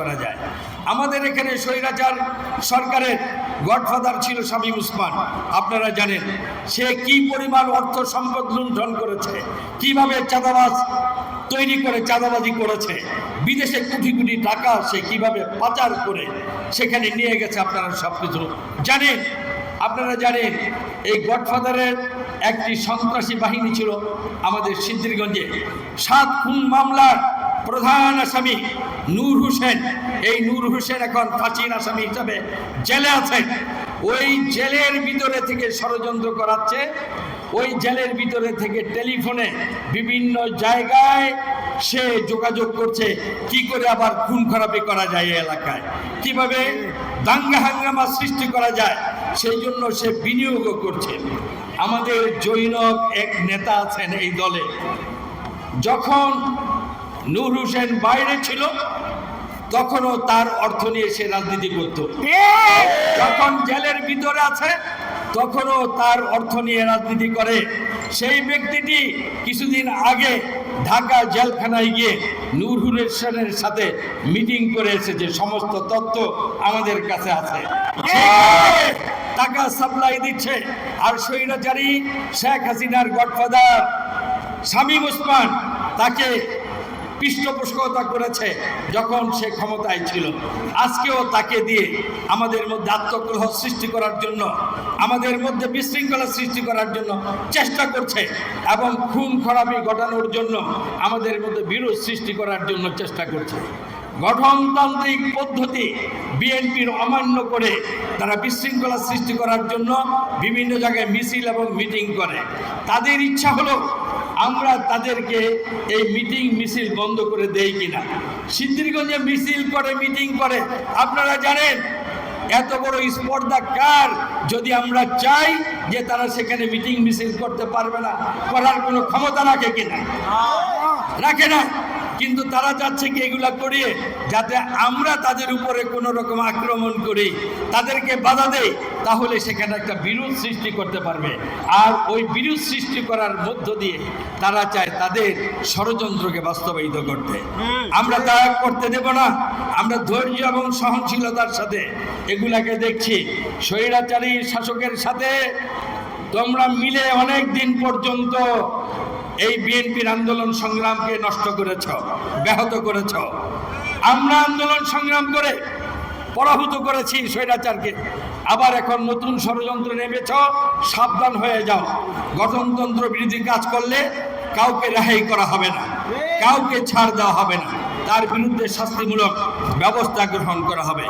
করা যায়। আমাদের এখানে স্বৈরাচার সরকারের গডফাদার ছিল শামীম উসমান। আপনারা জানেন, সে কি পরিমাণ অর্থ সম্পদ লুণ্ঠন করেছে, কীভাবে চাঁদাবাজ তৈরি করে চাঁদাবাজি করেছে, বিদেশে কোটি কোটি টাকা সে কীভাবে পাচার করে, সেখানে নিয়ে গেছে আপনারা সব কিছু জানেন, আপনারা জানেন, এই গডফাদারের একটি সন্ত্রাসী বাহিনী ছিল আমাদের সিদ্ধিরগঞ্জে। সাত খুন মামলার প্রধান আসামি নূর হোসেন। এই নূর হোসেন এখন ফাঁসির আসামি হিসাবে জেলে আছেন। ওই জেলের ভিতরে থেকে ষড়যন্ত্র করাচ্ছে। ওই জেলের ভিতরে থেকে টেলিফোনে বিভিন্ন জায়গায় সে যোগাযোগ করছে, কি করে আবার খুন খারাপি করা যায় এলাকায়? কীভাবে দাঙ্গা হাঙ্গামা সৃষ্টি করা যায়, সেই জন্য সে বিনিয়োগও করছে। আমাদের জৈনব এক নেতা আছেন এই দলে। যখন নূর হোসেন বাইরে ছিল তখনও তার অর্থ নিয়ে সে রাজনীতি করত। যখন জেলের ভিতরে আছে তখনও তার অর্থ নিয়ে রাজনীতি করে। সেই ব্যক্তিটি কিছুদিন আগে ঢাকা জেলখানায় গিয়ে নূর হোসেনের সাথে মিটিং করে এসেছে। সমস্ত তথ্য আমাদের কাছে আছে। টাকা সাপ্লাই দিচ্ছে আর স্বৈরাচারী শেখ হাসিনার গডফাদার শামীম ওসমান তাকে পৃষ্ঠপোষকতা করেছে যখন সে ক্ষমতায় ছিল। আজকেও তাকে দিয়ে আমাদের মধ্যে আত্মগ্রহ সৃষ্টি করার জন্য, আমাদের মধ্যে বিশৃঙ্খলা সৃষ্টি করার জন্য চেষ্টা করছে এবং খুন খরাবি ঘটানোর জন্য আমাদের মধ্যে বিরোধ সৃষ্টি করার জন্য চেষ্টা করছে। গঠনতান্ত্রিক পদ্ধতি বিএনপির অমান্য করে তারা বিশৃঙ্খলা সৃষ্টি করার জন্য বিভিন্ন জায়গায় মিছিল এবং মিটিং করে। তাদের ইচ্ছা হলো আমরা তাদেরকে এই মিটিং মিছিল বন্ধ করে দেই কিনা? সিদ্ধিরগঞ্জে মিছিল করে, মিটিং করে। আপনারা জানেন, এত বড় স্পর্ধা কার? যদি আমরা চাই যে তারা সেখানে মিটিং মিছিল করতে পারবে না, করার কোনো ক্ষমতা রাখে কিনা? রাখে না। কিন্তু তারা চাচ্ছে কি এগুলা করিয়ে? যাতে আমরা তাদের উপরে কোনো রকম আক্রমণ করি। তাদেরকে বাধা দেই। তাহলে সেখানে একটা বিরোধ সৃষ্টি করতে পারবে। আর ওই বিরোধ সৃষ্টি করার মধ্য দিয়ে তারা চায় তাদের ষড়যন্ত্রকে বাস্তবায়িত করতে। আমরা তা করতে দেব না। আমরা ধৈর্য এবং সহনশীলতার সাথে এগুলাকে দেখছি। স্বৈরাচারী শাসকের সাথে তোমরা মিলে অনেক দিন পর্যন্ত এই বিএনপির আন্দোলন সংগ্রামকে নষ্ট করেছ ব্যাহত করেছ। আমরা আন্দোলন সংগ্রাম করে পরাভূত করেছি স্বৈরাচারকে। আবার এখন নতুন ষড়যন্ত্র নেমেছ, সাবধান হয়ে যাও। গঠনতন্ত্র বিরোধী কাজ করলে কাউকে রেহাই করা হবে না, কাউকে ছাড় দেওয়া হবে না। তার বিরুদ্ধে শাস্তিমূলক ব্যবস্থা গ্রহণ করা হবে।